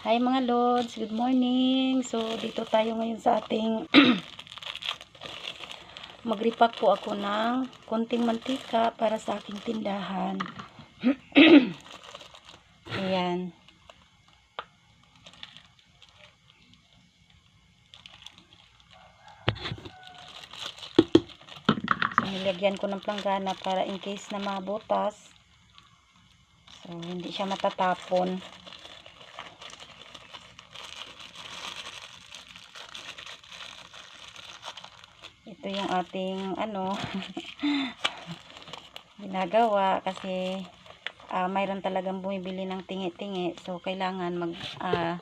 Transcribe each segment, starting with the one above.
Hi mga Lods, good morning. So dito tayo ngayon sa ating magripak po ako ng konting mantika para sa aking tindahan. Ayan. So nilagyan ko ng planggana para in case na mabutas. So hindi siya matatapon. Ito yung ating ano ginagawa kasi ah, mayroon talagang bumibili ng tingi-tingi. So kailangan mag ah,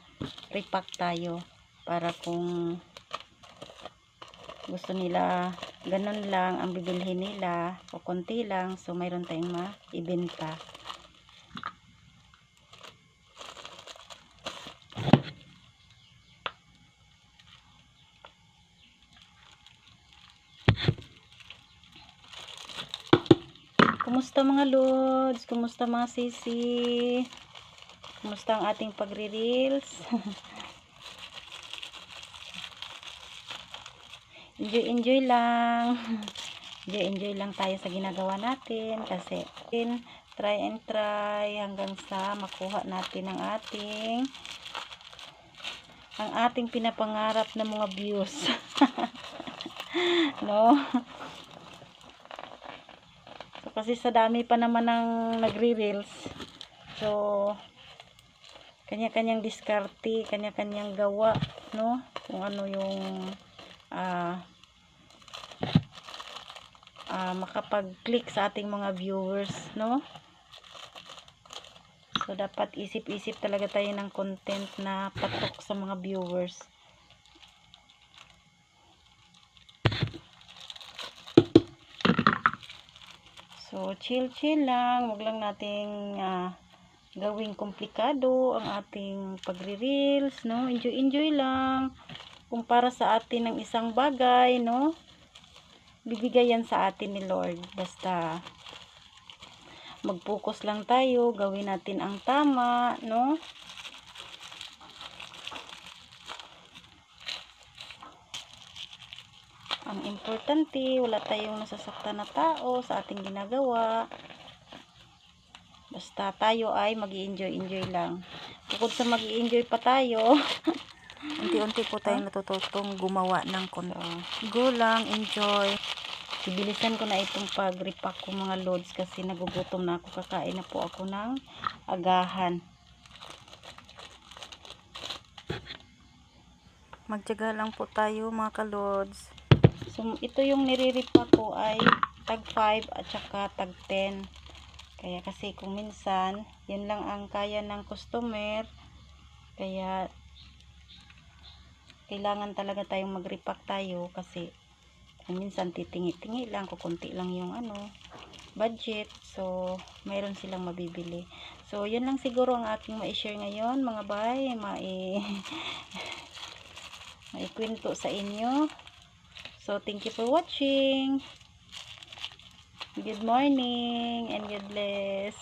repack tayo para kung gusto nila ganun lang ang bibilhin nila o konti lang. So mayroon tayong maibenta Kumusta mga lods? Kumusta mga sisi? Kumusta ang ating pagre-reels? enjoy enjoy lang. Enjoy enjoy lang tayo sa ginagawa natin kasi try and try hanggang sa makuha natin ang ating ang ating pinapangarap na mga views. no? Kasi sa dami pa naman ng nagre-reels. So, kanya-kanyang diskarte, kanya-kanyang gawa, no? Kung ano yung ah ah, makapag-click sa ating mga viewers, no? So, dapat isip-isip talaga tayo ng content na patok sa mga viewers. So, chill-chill lang. Huwag lang nating ah, gawing komplikado ang ating pagre-reels, no? Enjoy-enjoy lang. Kung para sa atin ng isang bagay, no? Bibigay yan sa atin ni Lord. Basta mag-focus lang tayo, gawin natin ang tama, no? Ang importante, wala tayong nasasaktan na tao sa ating ginagawa. Basta tayo ay mag enjoy enjoy lang. Bukod sa mag enjoy pa tayo, unti-unti po tayong natututong gumawa ng kuno. Go lang, enjoy. Ibilisan ko na itong pag-repack ko mga loads kasi nagugutom na ako. Kakain na po ako ng agahan. Magtyaga lang po tayo mga kalods. So, ito yung nire-repack ko ay tag 5 at saka tag 10. Kaya kasi kung minsan, yun lang ang kaya ng customer. Kaya, kailangan talaga tayong mag-repack tayo kasi kung minsan titingi-tingi lang, kukunti lang yung ano, budget. So, mayroon silang mabibili. So, yun lang siguro ang aking ma-share ngayon, mga bay. Mai maikwento sa inyo. So, thank you for watching. Good morning and God bless.